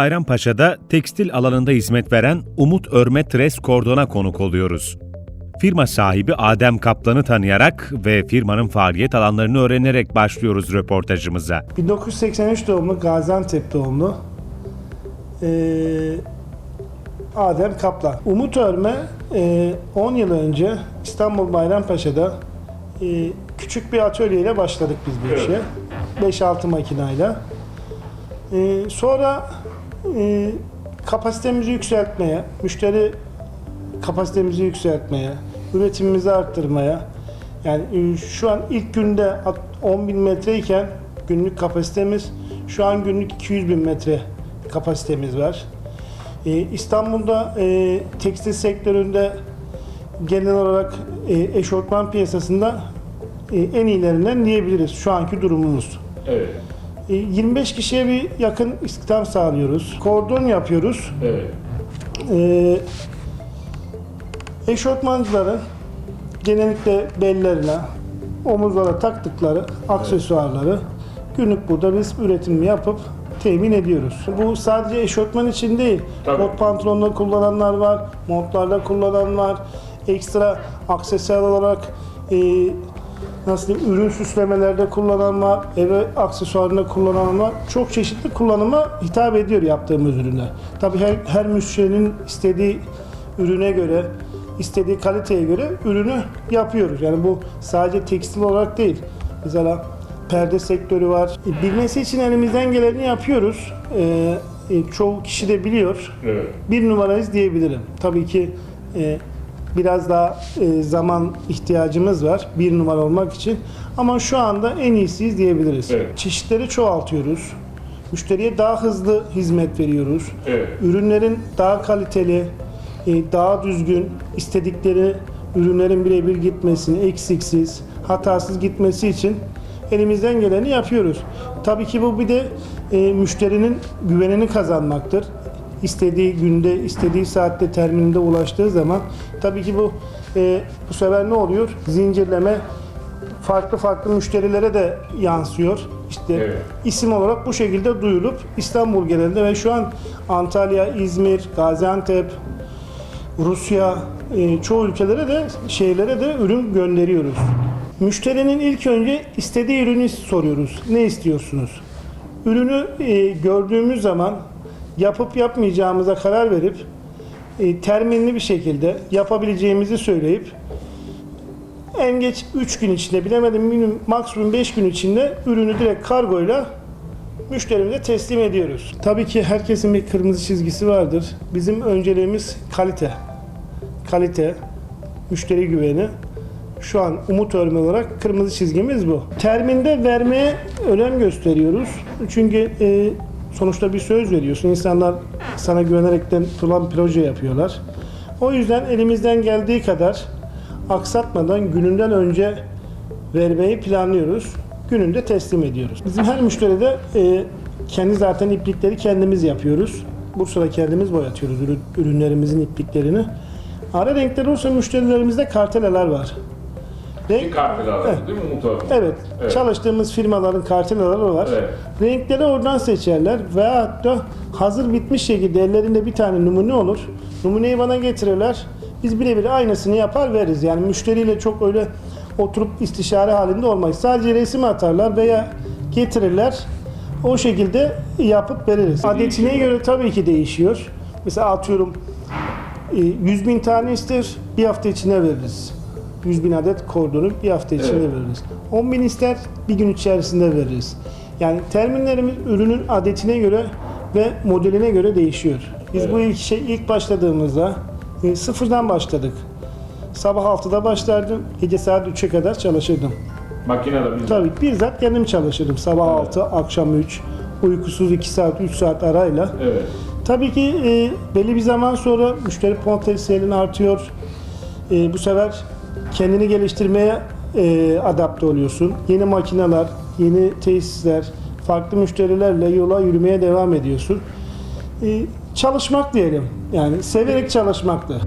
Bayrampaşa'da tekstil alanında hizmet veren Umut Örme Tres Kordon'a konuk oluyoruz. Firma sahibi Adem Kaplan'ı tanıyarak ve firmanın faaliyet alanlarını öğrenerek başlıyoruz röportajımıza. 1983 doğumlu Gaziantep doğumlu ee, Adem Kaplan. Umut Örme ee, 10 yıl önce İstanbul Bayrampaşa'da ee, küçük bir atölyeyle başladık biz bu işe. 5-6 makinayla. Ee, sonra ee, kapasitemizi yükseltmeye, müşteri kapasitemizi yükseltmeye, üretimimizi arttırmaya, yani e, şu an ilk günde at- 10 bin metreyken günlük kapasitemiz şu an günlük 200 bin metre kapasitemiz var. E, İstanbul'da e, tekstil sektöründe genel olarak e, eşortman piyasasında en iyilerinden diyebiliriz şu anki durumumuz. Evet, 25 kişiye bir yakın istihdam sağlıyoruz. Kordon yapıyoruz. evet. Ee, eşofmancıların genellikle bellerine, omuzlara taktıkları aksesuarları günlük burada biz üretim yapıp temin ediyoruz. Bu sadece eşofman için değil, Tabii. kot pantolonla kullananlar var, montlarla kullanan var, ekstra aksesuar olarak e, nasıl diyeyim, ürün süslemelerde kullanan var, eve aksesuarında kullanan var. Çok çeşitli kullanıma hitap ediyor yaptığımız ürünler. Tabii her, her müşterinin istediği ürüne göre, istediği kaliteye göre ürünü yapıyoruz. Yani bu sadece tekstil olarak değil. Mesela perde sektörü var. E, Bilmesi için elimizden geleni yapıyoruz. Ee, çoğu kişi de biliyor Evet. bir numarayız diyebilirim. Tabii ki e, biraz daha e, zaman ihtiyacımız var bir numara olmak için. Ama şu anda en iyisiyiz diyebiliriz. Evet. Çeşitleri çoğaltıyoruz. Müşteriye daha hızlı hizmet veriyoruz. Evet. Ürünlerin daha kaliteli, e, daha düzgün, istedikleri ürünlerin birebir gitmesini, eksiksiz, hatasız gitmesi için elimizden geleni yapıyoruz. Tabii ki bu bir de e, müşterinin güvenini kazanmaktır. İstediği günde, istediği saatte termininde ulaştığı zaman tabii ki bu e, bu sefer ne oluyor? Zincirleme farklı farklı müşterilere de yansıyor. İşte Evet. isim olarak bu şekilde duyulup İstanbul genelinde ve şu an Antalya, İzmir, Gaziantep, Rusya, e, çoğu ülkelere de şehirlere de ürün gönderiyoruz. Müşterinin ilk önce istediği ürünü soruyoruz. Ne istiyorsunuz? Ürünü e, gördüğümüz zaman yapıp yapmayacağımıza karar verip e, terminli bir şekilde yapabileceğimizi söyleyip en geç 3 gün içinde bilemedim minimum maksimum 5 gün içinde ürünü direkt kargoyla müşterimize teslim ediyoruz. Tabii ki herkesin bir kırmızı çizgisi vardır. Bizim önceliğimiz kalite. Kalite, müşteri güveni. Şu an umut örme olarak kırmızı çizgimiz bu. Terminde vermeye önem gösteriyoruz. Çünkü e, sonuçta bir söz veriyorsun. İnsanlar sana güvenerekten plan proje yapıyorlar. O yüzden elimizden geldiği kadar aksatmadan gününden önce vermeyi planlıyoruz. Gününde teslim ediyoruz. Bizim her müşteride e, kendi zaten iplikleri kendimiz yapıyoruz. Bursa'da kendimiz boyatıyoruz ürün- ürünlerimizin ipliklerini. Ara renkler olursa müşterilerimizde kartelalar var. Renk, Bir kartı aldı değil mi Umut abi? Evet, Evet. çalıştığımız firmaların kartelaları var. Evet. Renkleri oradan seçerler veya da hazır bitmiş şekilde ellerinde bir tane numune olur. Numuneyi bana getirirler. Biz birebir aynısını yapar veririz. Yani müşteriyle çok öyle oturup istişare halinde olmayız. Sadece resim atarlar veya getirirler. O şekilde yapıp veririz. Adetine göre tabii ki değişiyor. Mesela atıyorum e, 100 bin tane ister, bir hafta içinde veririz. 100 bin adet kordonu bir hafta içinde Evet. veririz. 10 bin ister, bir gün içerisinde veririz. Yani terminlerimiz ürünün adetine göre ve modeline göre değişiyor. Biz Evet. bu ilk şey ilk başladığımızda e, sıfırdan başladık. Sabah 6'da başlardım, gece saat 3'e kadar çalışırdım. Makinede biz. Tabii bizzat kendim çalışırdım. Sabah Evet. 6, akşam 3, uykusuz 2 saat, 3 saat arayla. Evet. Tabii ki e, belli bir zaman sonra müşteri potansiyelin artıyor. E, bu sefer kendini geliştirmeye e, adapte oluyorsun. Yeni makineler, yeni tesisler, farklı müşterilerle yola yürümeye devam ediyorsun. E, çalışmak diyelim. Yani severek çalışmaktı.